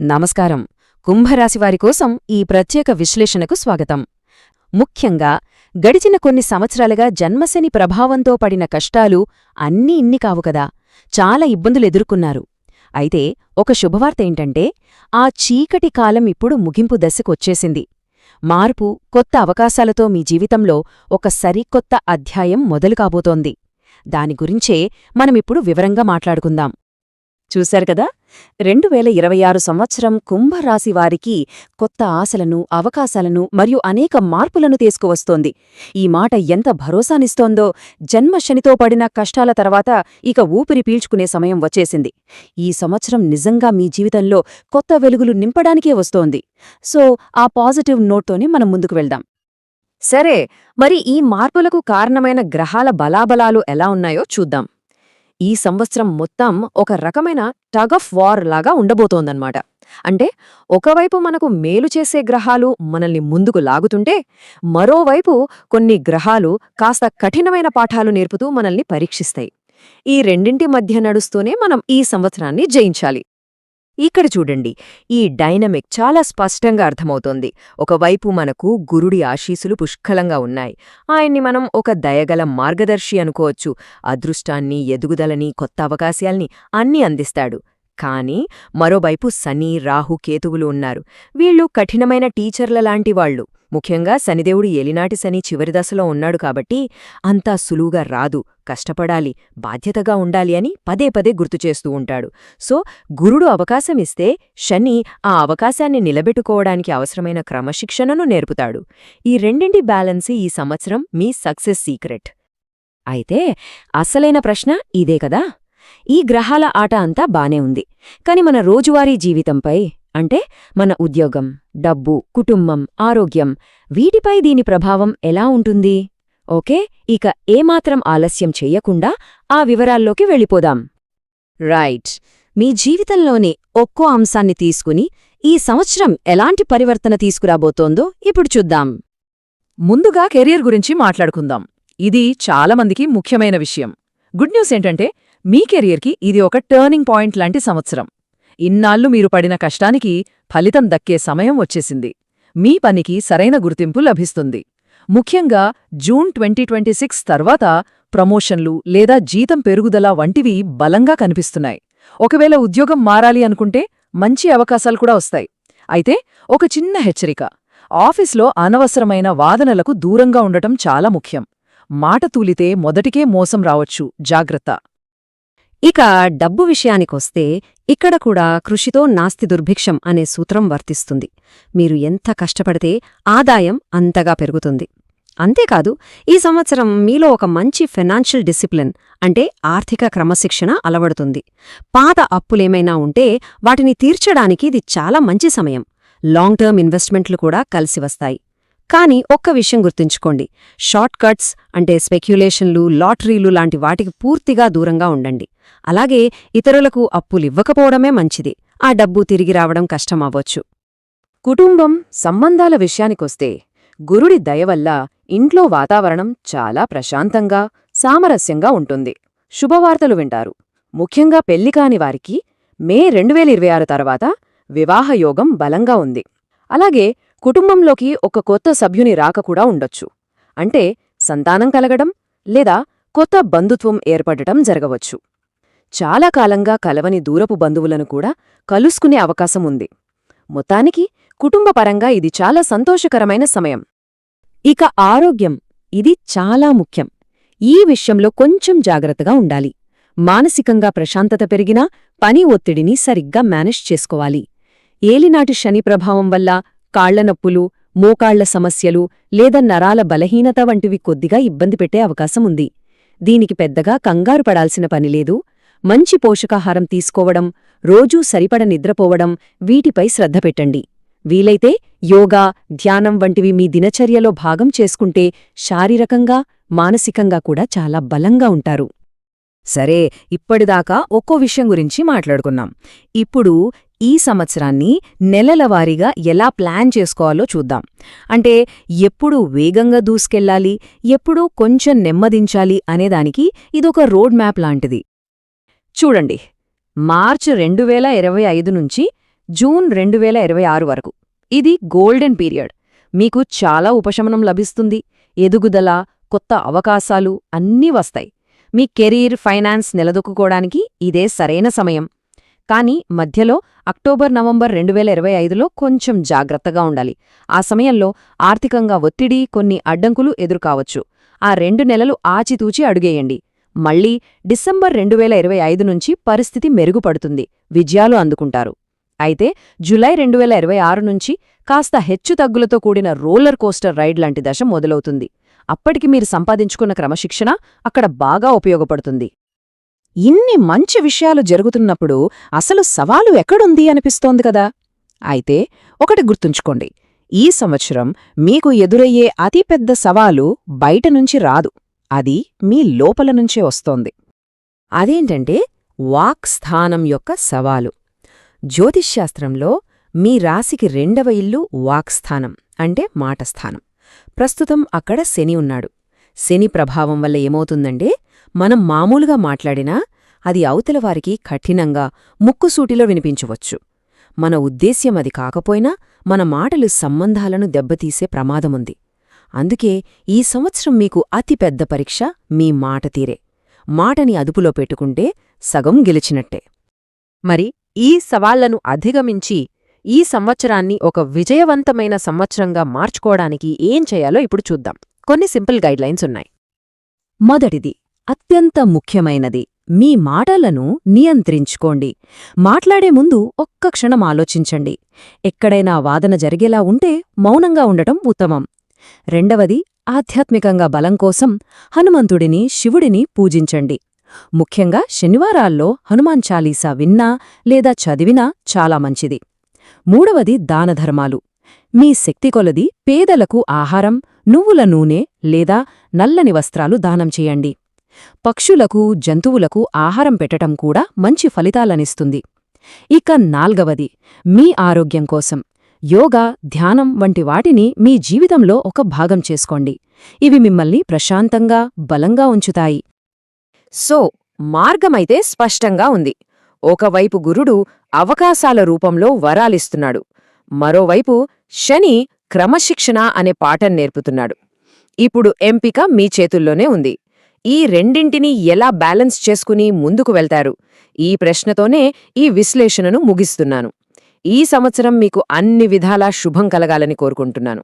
నమస్కారం. కుంభరాశివారి కోసం ఈ ప్రత్యేక విశ్లేషణకు స్వాగతం. ముఖ్యంగా గడిచిన కొన్ని సంవత్సరాలుగా జన్మశని ప్రభావంతో పడిన కష్టాలు అన్నీ ఇన్ని కావు కదా. చాలా ఇబ్బందులెదుర్కొన్నారు అయితే ఒక శుభవార్త ఏంటంటే ఆ చీకటి కాలం ఇప్పుడు ముగింపు దశకొచ్చేసింది మార్పు కొత్త అవకాశాలతో మీ జీవితంలో ఒక సరికొత్త అధ్యాయం మొదలు కాబోతోంది. దాని గురించే మనమిప్పుడు వివరంగా మాట్లాడుకుందాం. చూశారు కదా? రెండు వేల ఇరవై ఆరు సంవత్సరం కుంభరాశి వారికి కొత్త ఆశలను అవకాశాలను మరియు అనేక మార్పులను తీసుకువస్తోంది. ఈ మాట ఎంత భరోసానిస్తోందో జన్మ శనితో పడిన కష్టాల తర్వాత ఇక ఊపిరి పీల్చుకునే సమయం వచ్చేసింది. ఈ సంవత్సరం నిజంగా మీ జీవితంలో కొత్త వెలుగులు నింపడానికే వస్తోంది. సో ఆ పాజిటివ్ నోట్తోనే మనం ముందుకు వెళ్దాం. సరే మరి ఈ మార్పులకు కారణమైన గ్రహాల బలాబలాలు ఎలా ఉన్నాయో చూద్దాం. ఈ సంవత్సరం మొత్తం ఒక రకమైన టగ్ ఆఫ్ వార్ లాగా ఉండబోతోందన్నమాట. అంటే ఒకవైపు మనకు మేలు చేసే గ్రహాలు మనల్ని ముందుకు లాగుతుంటే మరోవైపు కొన్ని గ్రహాలు కాస్త కఠినమైన పాఠాలు నేర్పుతూ మనల్ని పరీక్షిస్తాయి. ఈ రెండింటి మధ్య నడుస్తూనే మనం ఈ సంవత్సరాన్ని జయించాలి. ఇక్కడ చూడండి ఈ డైనమిక్ చాలా స్పష్టంగా అర్థమవుతోంది. ఒకవైపు మనకు గురుడి ఆశీసులు పుష్కలంగా ఉన్నాయి. ఆయన్ని మనం ఒక దయగల మార్గదర్శి అనుకోవచ్చు. అదృష్టాన్ని ఎదుగుదలని కొత్త అవకాశాల్ని అన్నీ అందిస్తాడు. కానీ మరోవైపు శని రాహు కేతువులు ఉన్నారు. వీళ్ళు కఠినమైన టీచర్ల లాంటి వాళ్ళు. ముఖ్యంగా శనిదేవుడు ఎలినాటి శని చివరి దశలో ఉన్నాడు కాబట్టి అంతా సులువుగా రాదు కష్టపడాలి బాధ్యతగా ఉండాలి అని పదే పదే గుర్తుచేస్తూ ఉంటాడు. సో గురుడు అవకాశమిస్తే శని ఆ అవకాశాన్ని నిలబెట్టుకోవడానికి అవసరమైన క్రమశిక్షణను నేర్పుతాడు. ఈ రెండింటి బ్యాలెన్సీ ఈ సంవత్సరం మీ సక్సెస్ సీక్రెట్. అయితే అసలైన ప్రశ్న ఇదే కదా? ఈ గ్రహాల ఆట అంతా బానే ఉంది. కాని మన రోజువారీ జీవితంపై అంటే మన ఉద్యోగం డబ్బు కుటుంబం ఆరోగ్యం వీటిపై దీని ప్రభావం ఎలా ఉంటుంది? ఓకే ఇక ఏమాత్రం ఆలస్యం చెయ్యకుండా ఆ వివరాల్లోకి వెళ్ళిపోదాం. రైట్ మీ జీవితంలోని ఒక్కో అంశాన్ని తీసుకుని ఈ సంవత్సరం ఎలాంటి పరివర్తన తీసుకురాబోతోందో ఇప్పుడు చూద్దాం. ముందుగా కెరీర్ గురించి మాట్లాడుకుందాం. ఇది చాలామందికి ముఖ్యమైన విషయం. గుడ్ న్యూస్ ఏంటంటే మీ కెరియర్కి ఇది ఒక టర్నింగ్ పాయింట్ లాంటి సంవత్సరం. ఇన్నాళ్ళు మీరు పడిన కష్టానికి ఫలితం దక్కే సమయం వచ్చేసింది. మీ పనికి సరైన గుర్తింపు లభిస్తుంది. ముఖ్యంగా జూన్ ట్వంటీ ట్వంటీ సిక్స్ తర్వాత ప్రమోషన్లు లేదా జీతం పెరుగుదల వంటివి బలంగా కనిపిస్తున్నాయి. ఒకవేళ ఉద్యోగం మారాలి అనుకుంటే మంచి అవకాశాలు కూడా వస్తాయి. అయితే ఒక చిన్న హెచ్చరిక. ఆఫీస్లో అనవసరమైన వాదనలకు దూరంగా ఉండటం చాలా ముఖ్యం. మాట తూలితే మొదటికే మోసం రావచ్చు. జాగ్రత్త. ఇక డబ్బు విషయానికొస్తే ఇక్కడ కూడా కృషితో నాస్తి దుర్భిక్షం అనే సూత్రం వర్తిస్తుంది. మీరు ఎంత కష్టపడితే ఆదాయం అంతగా పెరుగుతుంది. అంతేకాదు ఈ సంవత్సరం మీలో ఒక మంచి ఫైనాన్షియల్ డిసిప్లిన్ అంటే ఆర్థిక క్రమశిక్షణ అలవడుతుంది. పాత అప్పులేమైనా ఉంటే వాటిని తీర్చడానికి ఇది చాలా మంచి సమయం. లాంగ్ టర్మ్ ఇన్వెస్ట్మెంట్లు కూడా కలిసి వస్తాయి. కానీ ఒక్క విషయం గుర్తుంచుకోండి. షార్ట్ కట్స్ అంటే స్పెక్యులేషన్లు లాటరీలు లాంటి వాటికి పూర్తిగా దూరంగా ఉండండి. అలాగే ఇతరులకు అప్పులివ్వకపోవడమే మంచిది. ఆ డబ్బు తిరిగి రావడం కష్టమవ్వచ్చు. కుటుంబం సంబంధాల విషయానికొస్తే గురుడి దయవల్ల ఇంట్లో వాతావరణం చాలా ప్రశాంతంగా సామరస్యంగా ఉంటుంది. శుభవార్తలు వింటారు. ముఖ్యంగా పెళ్ళికాని వారికి మే రెండువేల ఇరవై ఆరు తర్వాత వివాహయోగం బలంగా ఉంది. అలాగే కుటుంబంలోకి ఒక కొత్త సభ్యుని రాక కూడా ఉండొచ్చు. అంటే సంతానం కలగడం లేదా కొత్త బంధుత్వం ఏర్పడటం జరగవచ్చు. చాలా కాలంగా కలవని దూరపు బంధువులను కూడా కలుసుకునే అవకాశం ఉంది. మొత్తానికి కుటుంబపరంగా ఇది చాలా సంతోషకరమైన సమయం. ఇక ఆరోగ్యం ఇది చాలా ముఖ్యం. ఈ విషయంలో కొంచెం జాగ్రత్తగా ఉండాలి. మానసికంగా ప్రశాంతత పెరిగినా పని ఒత్తిడిని సరిగ్గా మేనేజ్ చేసుకోవాలి. ఏలినాటి శని ప్రభావం వల్ల కాళ్ళ నొప్పులు మోకాళ్ళ సమస్యలు లేదా నరాల బలహీనత వంటివి కొద్దిగా ఇబ్బంది పెట్టే అవకాశం ఉంది. దీనికి పెద్దగా కంగారు పడాల్సిన పనిలేదు మంచి పోషకాహారం తీసుకోవడం రోజూ సరిపడ నిద్రపోవడం వీటిపై శ్రద్ధ పెట్టండి. వీలైతే యోగా ధ్యానం వంటివి మీ దినచర్యలో భాగం చేసుకుంటే శారీరకంగా మానసికంగా కూడా చాలా బలంగా ఉంటారు. సరే ఇప్పటిదాకా ఒక్కో విషయం గురించి మాట్లాడుకున్నాం. ఇప్పుడు ఈ సంవత్సరాన్ని నెలలవారీగా ఎలా ప్లాన్ చేసుకోవాలో చూద్దాం. అంటే ఎప్పుడు వేగంగా దూసుకెళ్ళాలి ఎప్పుడు కొంచెం నెమ్మదించాలి అనేదానికి ఇదొక రోడ్ మ్యాప్ లాంటిది. చూడండి. మార్చి రెండు వేల ఇరవై ఐదు నుంచి జూన్ రెండు వేల ఇరవై ఆరు వరకు. ఇది గోల్డెన్ పీరియడ్. మీకు చాలా ఉపశమనం లభిస్తుంది. ఎదుగుదల కొత్త అవకాశాలు అన్నీ వస్తాయి. మీ కెరీర్ ఫైనాన్స్ నిలదొక్కుకోవడానికి ఇదే సరైన సమయం. కానీ మధ్యలో అక్టోబర్ నవంబర్ రెండు వేల ఇరవై ఐదులో కొంచెం జాగ్రత్తగా ఉండాలి. ఆ సమయంలో ఆర్థికంగా ఒత్తిడి కొన్ని అడ్డంకులు ఎదురుకావచ్చు. ఆ రెండు నెలలు ఆచితూచి అడుగేయండి. మళ్ళీ డిసెంబర్ రెండు వేల ఇరవై ఐదు నుంచి పరిస్థితి మెరుగుపడుతుంది. విజయాలు అందుకుంటారు. అయితే జులై రెండు వేల ఇరవై ఆరు నుంచి కాస్త హెచ్చుతగ్గులతో కూడిన రోలర్ కోస్టర్ రైడ్ లాంటి దశ మొదలవుతుంది. అప్పటికి మీరు సంపాదించుకున్న క్రమశిక్షణ అక్కడ బాగా ఉపయోగపడుతుంది. ఇన్ని మంచి విషయాలు జరుగుతున్నప్పుడు అసలు సవాలు ఎక్కడుంది అనిపిస్తోంది కదా? అయితే ఒకటి గుర్తుంచుకోండి. ఈ సంవత్సరం మీకు ఎదురయ్యే అతిపెద్ద సవాలు బయట నుంచి రాదు. అది మీ లోపల నుంచే వస్తోంది. అదేంటంటే వాక్ స్థానం యొక్క సవాలు. జ్యోతిష్శాస్త్రంలో మీ రాశికి రెండవ ఇల్లు వాక్స్థానం అంటే మాటస్థానం ప్రస్తుతం అక్కడ శని ఉన్నాడు. శని ప్రభావం వల్ల ఏమవుతుందంటే మనం మామూలుగా మాట్లాడినా అది అవతలవారికి కఠినంగా ముక్కుసూటిలో వినిపించవచ్చు. మన ఉద్దేశ్యం అది కాకపోయినా మన మాటలు సంబంధాలను దెబ్బతీసే ప్రమాదముంది. అందుకే ఈ సంవత్సరం మీకు అతిపెద్ద పరీక్ష మీ మాట తీరే. మాటని అదుపులో పెట్టుకుంటే సగం గెలిచినట్టే. మరి ఈ సవాళ్ళను అధిగమించి ఈ సంవత్సరాన్ని ఒక విజయవంతమైన సంవత్సరంగా మార్చుకోవడానికి ఏం చేయాలో ఇప్పుడు చూద్దాం. కొన్ని సింపుల్ గైడ్లైన్స్ ఉన్నాయి. మొదటిది అత్యంత ముఖ్యమైనది మీ మాటలను నియంత్రించుకోండి. మాట్లాడే ముందు ఒక్క క్షణం ఆలోచించండి. ఎక్కడైనా వాదన జరిగేలా ఉంటే మౌనంగా ఉండటం ఉత్తమం. రెండవది ఆధ్యాత్మికంగా బలం కోసం హనుమంతుడిని శివుడిని పూజించండి. ముఖ్యంగా శనివారాల్లో హనుమాన్ చాలీసా విన్నా లేదా చదివినా చాలా మంచిది. మూడవది దానధర్మాలు. మీ శక్తి కొలది పేదలకు ఆహారం నువ్వుల నూనె లేదా నల్లని వస్త్రాలు దానం చేయండి. పక్షులకు జంతువులకు ఆహారం పెట్టటం కూడా మంచి ఫలితాలనిస్తుంది. ఇక నాల్గవది మీ ఆరోగ్యం కోసం. యోగా ధ్యానం వంటి వాటిని మీ జీవితంలో ఒక భాగం చేసుకోండి. ఇవి మిమ్మల్ని ప్రశాంతంగా బలంగా ఉంచుతాయి. సో మార్గమైతే స్పష్టంగా ఉంది. ఒకవైపు గురుడు అవకాశాల రూపంలో వరాలిస్తున్నాడు. మరోవైపు శని క్రమశిక్షణ అనే పాఠం నేర్పుతున్నాడు. ఇప్పుడు ఎంపిక మీ చేతుల్లోనే ఉంది. ఈ రెండింటినీ ఎలా బ్యాలెన్స్ చేసుకుని ముందుకు వెళ్తారు? ఈ ప్రశ్నతోనే ఈ విశ్లేషణను ముగిస్తున్నాను. ఈ సంవత్సరం మీకు అన్ని విధాలా శుభం కలగాలని కోరుకుంటున్నాను.